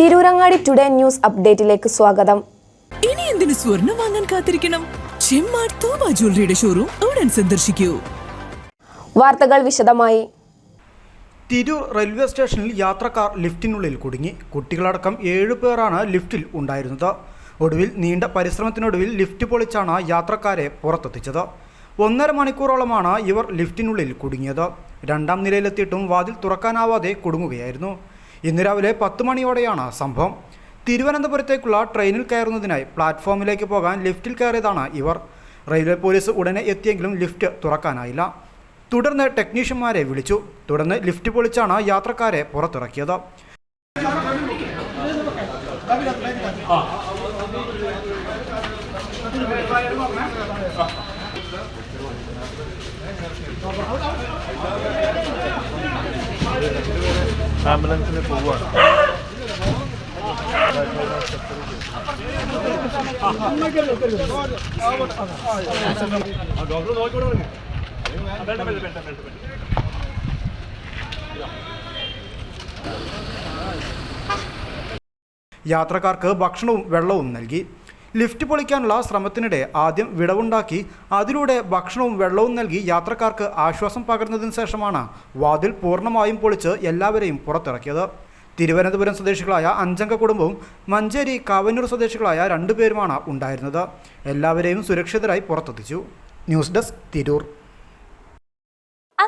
Tirurangadi today news അപ്ഡേറ്റിലേക്ക് സ്വാഗതം. ഇനി എന്തിനു സ്വർണം വാങ്ങാൻ കാത്തിരിക്കണം? ചെമ്മാട് തോമ ജ്വല്ലറിയുടെ ഷോറൂം ഉടൻ സന്ദർശിക്കൂ. വാർത്തകൾ വിശദമായി. തിരൂർ റെയിൽവേ സ്റ്റേഷനിൽ യാത്രക്കാർ ലിഫ്റ്റിനുള്ളിൽ കുടുങ്ങി. കുട്ടികളടക്കം ഏഴു പേരാണ് ലിഫ്റ്റിൽ ഉണ്ടായിരുന്നത്. ഒടുവിൽ നീണ്ട പരിശ്രമത്തിനൊടുവിൽ ലിഫ്റ്റ് പൊളിച്ചാണ് യാത്രക്കാരെ പുറത്തെത്തിച്ചത്. ഒന്നര മണിക്കൂറോളമാണ് ഇവർ ലിഫ്റ്റിനുള്ളിൽ കുടുങ്ങിയത്. രണ്ടാം നിലയിലെത്തിയിട്ടും വാതിൽ തുറക്കാനാവാതെ കുടുങ്ങുകയായിരുന്നു. ഇന്ന് രാവിലെ പത്ത് മണിയോടെയാണ് സംഭവം. തിരുവനന്തപുരത്തേക്കുള്ള ട്രെയിനിൽ കയറുന്നതിനായി പ്ലാറ്റ്ഫോമിലേക്ക് പോകാൻ ലിഫ്റ്റിൽ കയറിയതാണ് ഇവർ. റെയിൽവേ പോലീസ് ഉടനെ എത്തിയെങ്കിലും ലിഫ്റ്റ് തുറക്കാനായില്ല. തുടർന്ന് ടെക്നീഷ്യന്മാരെ വിളിച്ചു. തുടർന്ന് ലിഫ്റ്റ് പൊളിച്ചാണ് യാത്രക്കാരെ പുറത്തിറക്കിയത്. ആംബുലൻസിൽ പോവുകയാണ് യാത്രക്കാർക്ക് ഭക്ഷണവും വെള്ളവും നൽകി. ലിഫ്റ്റ് പൊളിക്കാനുള്ള ശ്രമത്തിനിടെ ആദ്യം വിടവുണ്ടാക്കി അതിലൂടെ ഭക്ഷണവും വെള്ളവും നൽകി യാത്രക്കാർക്ക് ആശ്വാസം പകർന്നതിന് ശേഷമാണ് വാതിൽ പൂർണമായും പൊളിച്ച് എല്ലാവരെയും പുറത്തിറക്കിയത്. തിരുവനന്തപുരം സ്വദേശികളായ അഞ്ചംഗ കുടുംബവും മഞ്ചേരി കാവന്നൂർ സ്വദേശികളായ രണ്ടുപേരുമാണ് ഉണ്ടായിരുന്നത്. എല്ലാവരെയും സുരക്ഷിതരായി പുറത്തെത്തിച്ചു. News desk Tirur.